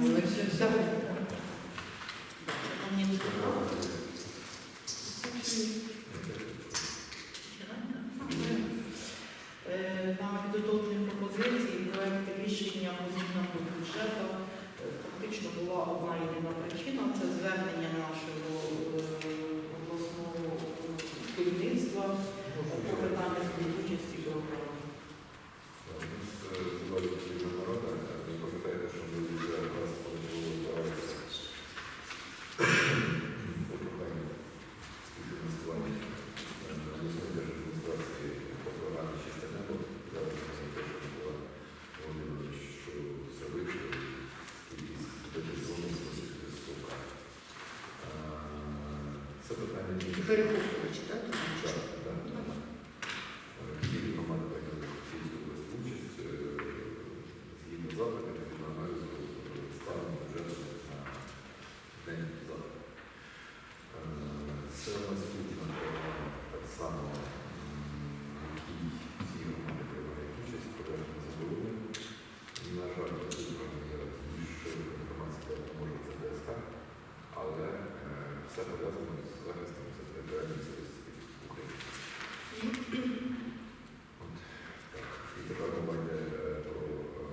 Депутати, Е, Нами підготовлені пропозиції, проект рішення по змінам до бюджету. Е, Фактично була одна єдина причина це звернення нашого е, обласного керівництва по питанню участі програми. Це питання Перехоплювач, так так. Всі громади прийняли Київську обласну участь е, згідно запитів від аналізу стану бюджету на день завтра. Е, Це наступна програма, так само, м, в якій всі громади приймають участь, подальшому задоволенню. На жаль, цифра є більш інформація може це ДСК, але е, все пов'язано з захистом територіальної цілісності України. От, так. І тепер мова йде е, про е,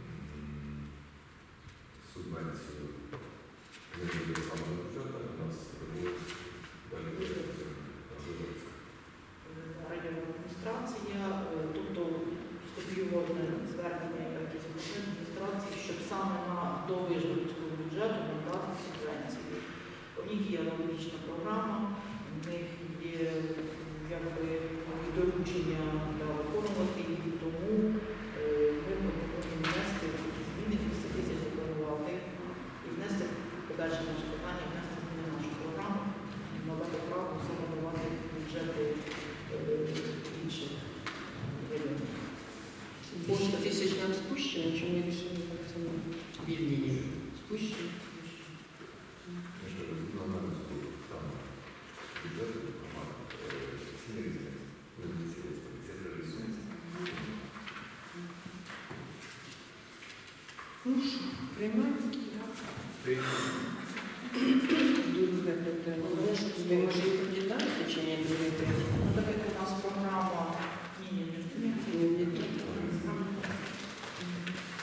м, субвенцію не буде саме бюджету, у нас буде далі виробництво, виробництво. районна адміністрація, е, тобто скопіюване звернення якісь обласної адміністрації, щоб саме на довижницького бюджету надати субвенцію. У них є аналогічна програма, в них є якби доручення для виконувати їх, тому е, ми пропонуємо внести такі зміни 200 тисяч декларувати і внести подальше наше питання, внести зміни в нашу програму, надати право саме давати бюджети е, інших районів. 10 тисяч нам спущено, чи ми вирішили так само вільні? Спущено. Я ж кажу, на аналізу там бюджету громади е, всі різні, різні цілісності, цифри різні. Ну що, приймаємо? Друге питання. Ви може і прочитаєте, чи ні, друге питання? Ну, так як у нас програма ні, ні, ні, ні. Ні, ні, ні.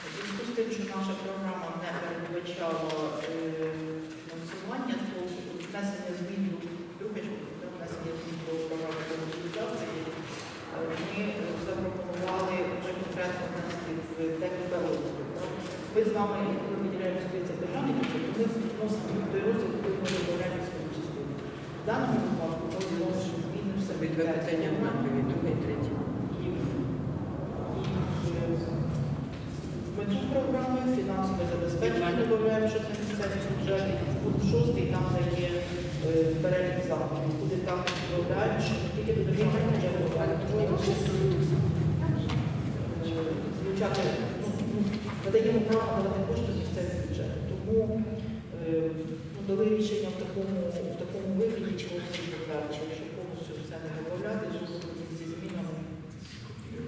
У зв'язку з тим, що наша програма не передбачала е, фінансування, то внесення змін до вибачте, до внесення змін до програми комунікації, ми е, запропонували вже конкретно внести в декілька розділів. так. Ми вами, коли виділяємо діляємося це питання, то ми вносимо в той розділ, коли ми вибираємо свою частину. В даному випадку ми вносимо зміни в себе. Обидва питання однакові, друге і третє. Мету програми фінансове забезпечення додаємо, що це місцеві бюджети. Пункт шостий, там де є е, перелік заходів, куди там додають, що не тільки до державного бюджету, а й до звучати, ну, ну, надаємо право надати кошти в місцеві бюджети. Тому е, ну, дали рішення в такому, в такому вигляді повністю затвердження, якщо повністю все не додати, зі змінами е,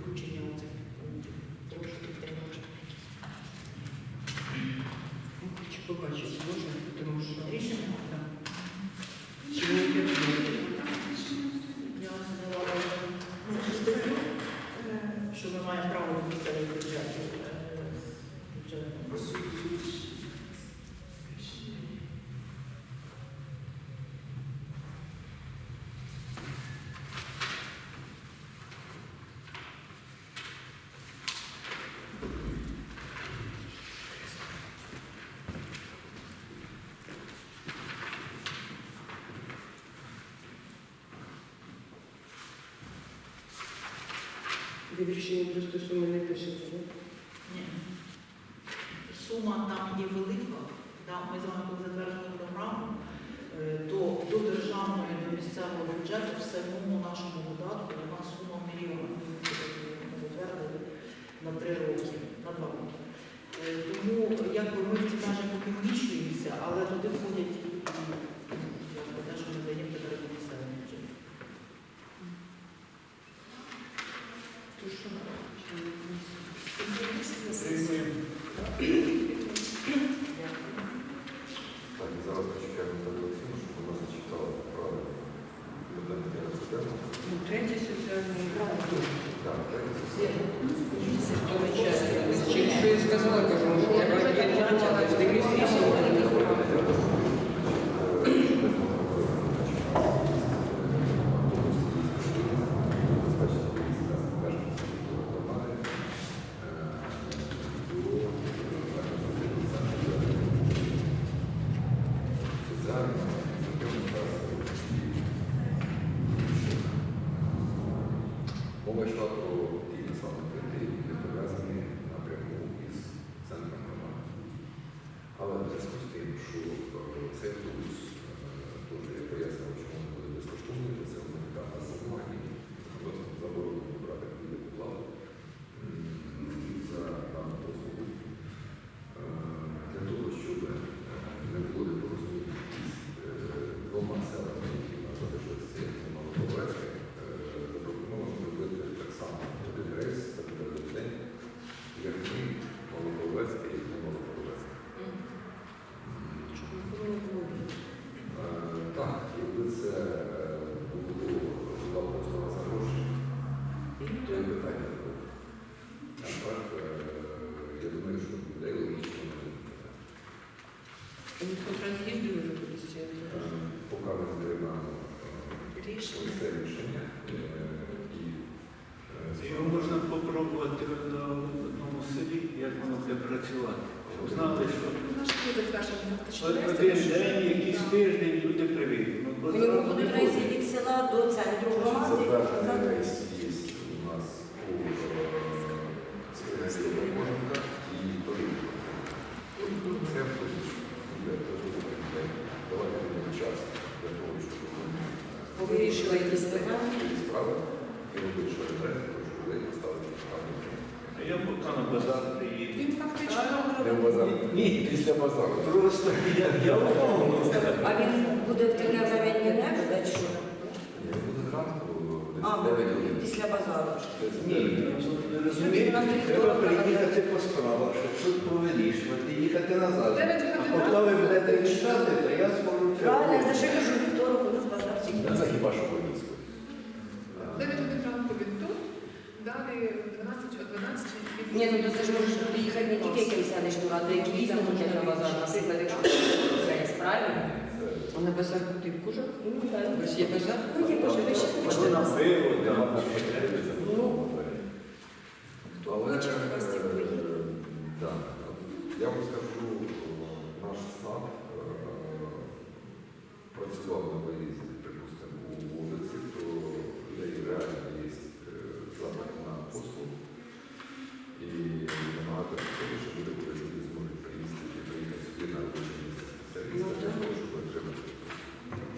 включення оцих пунктів. Трошки трошки. Хочу побачити, тому що... Рішення? Чи не підтримуєте? Я зняла ну, статтю, що ми маємо право до місцевих бюджетів. е, бюджету. Ви в рішенні не пишете, так? Ні. Сума там є велика. Да, Ми з вами коли затверджували програму, е, то до державного і до місцевого бюджету в самому нашому видатку у нас сума мільйон. Ми затвердили на три роки, на два роки. Е, Тому якби ми ці межі поки вміщуємося, але туди е, Рішення. рішення е, і е, Його можна попробувати на одному селі, як воно буде працювати. Знали, що рейс, один день, якийсь тиждень люди. Ну, Вони будуть не від села до центру громади. Затверджений рейс є у нас у Стрілецького Богородка і Торівка. Це буде буде давати мені час для того, щоб Бо вирішили якісь питання. справи і робити, що треба, щоб людей поставити. А я поки на базар приїду. Він фактично Не в базар. Ні. Після базару. Просто я, я умовно. А він буде в таке заведення не буде, що? Я буду зранку, А, десь 9 годин. після базару. Ні, дев'ять. розумієте, треба приїхати по справах, щоб суд повирішувати, їхати назад. Дев'ять А годин поки ви будете рішати, то я зможу це Правильно, я за що кажу, вівторок у нас базарчик. Це хіба що повістку. 9 годин ранку він тут, далі в 12 о 12 від... Ні, ну то це ж може приїхати не тільки якийсь селищну раду, які дійсно хочуть на базар, наприклад, якщо це правильно? А на базар куди в Кужах? Ну, так. Ось є базар? Ну, є, може, ви ще Або хочете на пиво, там. Ну, Хто хоче в гості Так. Я вам скажу, наш СНАП е, працював на виїзді, припустимо, у вулиці, то в людей реально є е, запит на послуг. І набагато скоріше буде, коли люди зможуть приїздити і спеціаліста, Ну, для того, щоб отримати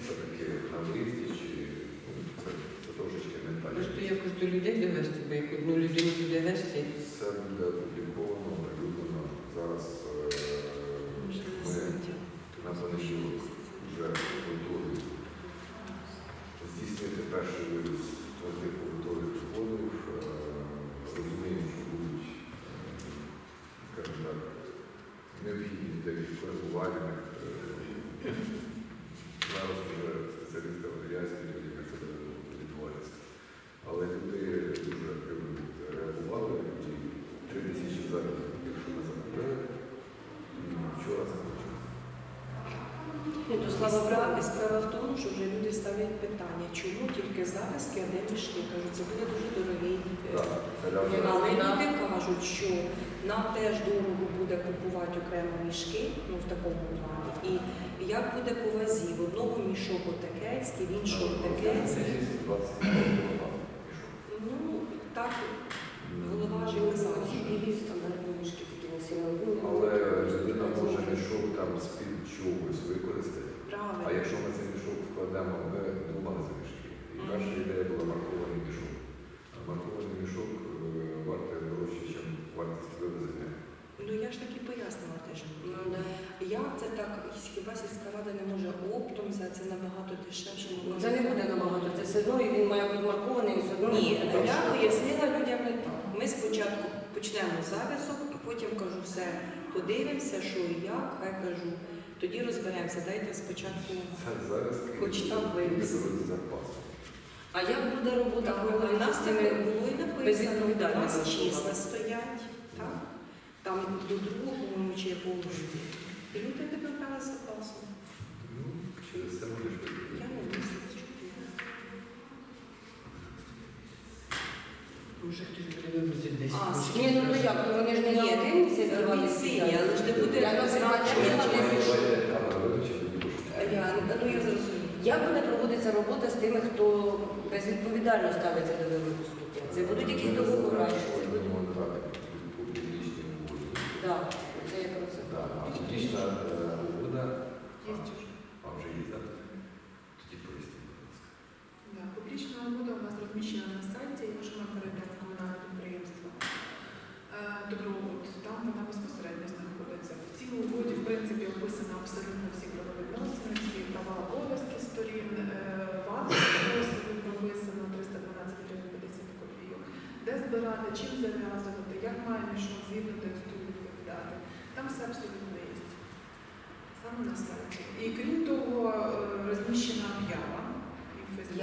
все-таки на виїзді, чи ну, це, це трошечки ментально. Просто якось до людей довести, бо як одну людину туди вести. Це буде опубліковано, оприлюднено. Зараз е, ми на понеділок вже готові здійснити перший вивіз твердих побутових відходів. Е, Розуміємо, що будуть, е, скажімо так, необхідні деякі. Е, Зараз вже спеціалісти авіації, як це відбувається. Але люди дуже активно реагували і три тисячі зараз, якщо ми закупили, вчора закінчилися. Справа в тому, що вже ставлять питання, чому тільки зараз киде мішки. Кажуть, це буде дуже дорогий. е, ляже. Але люди кажуть, що нам теж дорого буде купувати окремо мішки, ну в такому плані. І як буде по вазі? В одного мішок отакецький, в іншого отакецький. Ну, так, голова ж казав, білі стандартні мішки такі на сьогодні. Але людина може мішок там з-під чогось використати. А якщо ми мішок вкладемо, ми думали за мішки. І перша ідея була маркований мішок. А маркований мішок е, вартує дорожче, ніж вартість вивезення. Ну я ж таки пояснила теж. Ну, Як це так, хіба сільська рада не може оптом взяти, це набагато дешевше. Це не буде набагато, це все одно і він має бути маркований, все одно. Ні, я пояснила людям не так. Ми спочатку почнемо з зав'язок, а потім кажу все, подивимося, що і як, хай кажу. Тоді розберемося. Дайте спочатку. Хоч там вивіз. А як буде робота, коли У нас було і написано. У нас числа стоять. Так? Там до другого, по-моєму, чи якого року. І люди не набрали запасу. Ну, через це можеш Я не чотири. Може хтось буде вивозити десь. А. Ні, ну то як, то вони ж не на Ні, але ж не буде Я значення, я не не знаю, Я, ну я зрозумію. Як буде проводитися робота з тими, хто безвідповідально ставиться до вивозу сміття? Це будуть якісь договори? чи Це буде... Так, це я про це. Так, а публічна угода, а вже є, так? Тоді поясніть, будь ласка. Да, Публічна угода у нас розміщена на сайті, перейдемо в комунальне підприємство. Е, Добробут, там вона безпосередньо знаходиться. В цій угоді, в принципі, описано абсолютно всі де збирати, чим зав'язувати, як має мішок згідно тексту відповідати. Там все абсолютно є. Саме на сайті. І крім того, е, розміщена об'ява.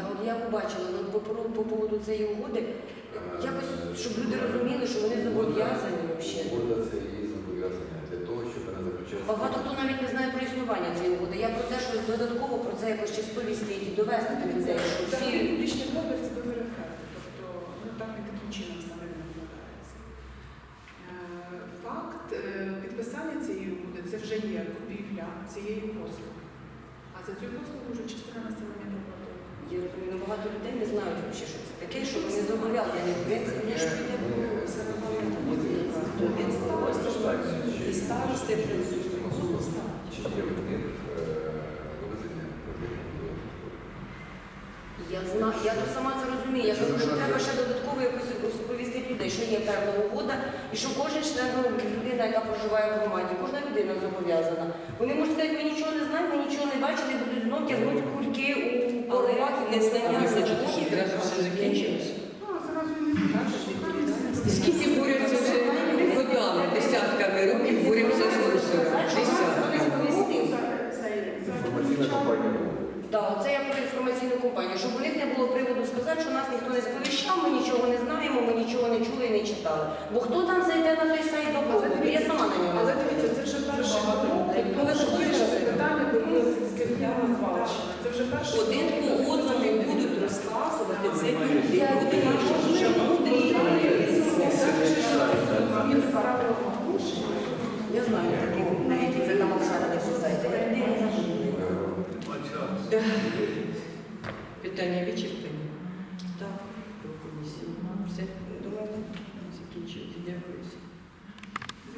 Я, от я побачила, ну, по, по, по поводу цієї угоди, якось, щоб люди розуміли, що вони зобов'язані взагалі. Угода це є зобов'язання для того, щоб вона заключалася. Багато хто навіть не знає про існування цієї угоди. Я про те, що додатково про це якось ще сповістити довести до людей, що Це всі публічний ефекту, тобто ну, так і таким чином саме він викладається. Е, Факт е, підписання цієї угоди це вже є купівля цієї послуги. А за цю послугу вже частина населення проплатила. я розумію, ну, багато людей не знають взагалі, що це таке, що вони зобов'язані. в принципі. Ми ж. Він староста і старости працюють. Ну, Я знаю, я то сама це розумію. Я кажу, що треба ще додатково якось сповістити людей, що є певна угода, і що кожен член громади, людина, яка проживає в громаді, кожна людина зобов'язана. Вони можуть сказати, ми нічого не знаємо, ми нічого не бачили, будуть знов тягнути кульки у Але не знання це все закінчилось. відповідальність. Скільки борються вже годами, десятками років борються з мусором. Десятками. Інформаційна кампанія «Руху». Так, це я про інформаційну компанію, щоб у них не було приводу сказати, що нас ніхто не сповіщав, ми нічого не знаємо, ми нічого не чули і не читали. Бо хто там зайде на той сайт до Але Я сама на нього. Але дивіться, це вже перший крок, ви закінчили питання Звалщина. Це вже перший Один по одному будуть розказувати це люди. Люди вже мудрі. Я знаю такі навіть вже там на всі сайти.